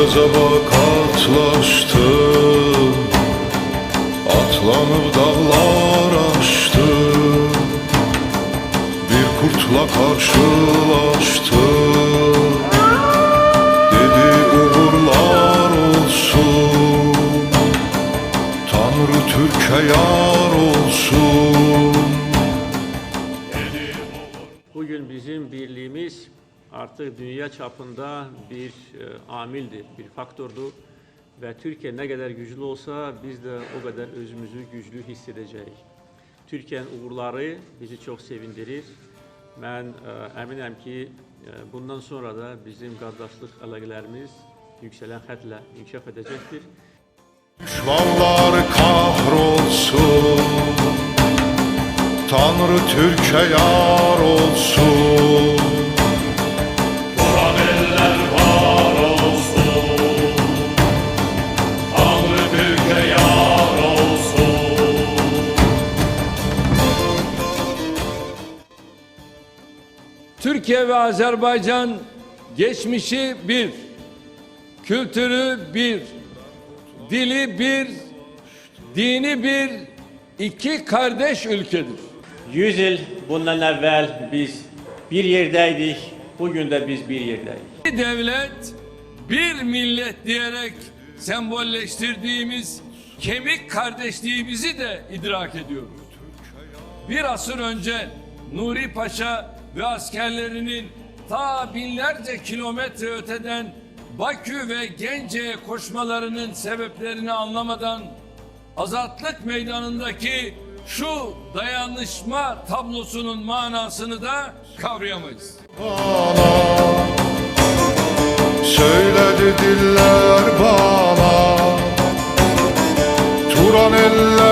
Gazaba katlaştım Atlanıp dağlar aştım Bir kurtla karşılaştım Dedi uğurlar olsun. Tanrı Türk'e yar olsun. Bugün bizim birliğimiz artık dünya çapında bir e, amildi, bir faktordu. Ve Türkiye ne kadar güçlü olsa biz de o kadar özümüzü güçlü hissedeceğiz. Türkiye'nin uğurları bizi çok sevindirir. Ben e, eminim ki e, bundan sonra da bizim kardeşlik əlaqələrimiz yükselen xətlə inkişaf edecektir. Düşmanlar kahrolsun Tanrı Türk'e yar olsun Türkiye ve Azerbaycan geçmişi bir, kültürü bir, dili bir, dini bir, iki kardeş ülkedir. 100 yıl bundan evvel biz bir yerdeydik, bugün de biz bir yerdeyiz. Bir devlet, bir millet diyerek sembolleştirdiğimiz kemik kardeşliğimizi de idrak ediyoruz. Bir asır önce Nuri Paşa ve askerlerinin ta binlerce kilometre öteden Bakü ve Gence'ye koşmalarının sebeplerini anlamadan Azatlık Meydanı'ndaki şu dayanışma tablosunun manasını da kavrayamayız. bana Söyledi diller bana Turan eller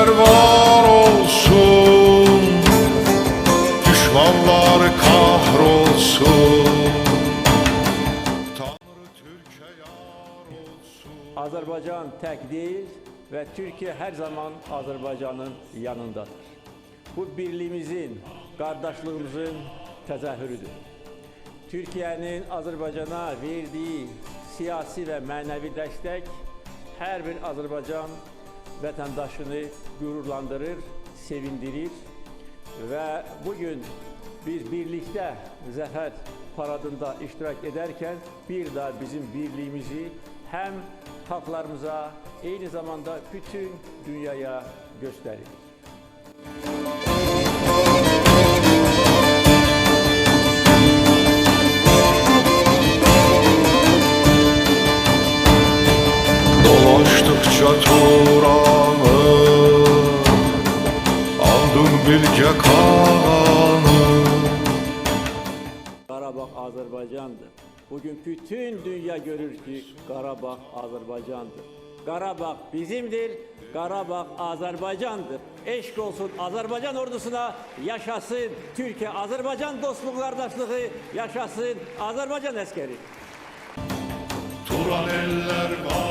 Azerbaycan tek değil ve Türkiye her zaman Azerbaycan'ın yanındadır. Bu birliğimizin, kardeşliğimizin tezahürüdür. Türkiye'nin Azerbaycan'a verdiği siyasi ve manevi destek her bir Azerbaycan vatandaşını gururlandırır, sevindirir ve bugün biz birlikte Zafer Paradı'nda iştirak ederken bir daha bizim birliğimizi hem halklarımıza aynı zamanda bütün dünyaya gösterir. Dolaştıkça Turan'ı Aldım bilge kanı Karabağ Azerbaycan'dır. Bugün bütün dünya görür ki Karabağ Azerbaycan'dır. Karabağ bizimdir, Karabağ Azerbaycan'dır. Eşk olsun Azerbaycan ordusuna, yaşasın Türkiye-Azerbaycan dostluk kardeşliği, yaşasın Azerbaycan askeri. Turan eller var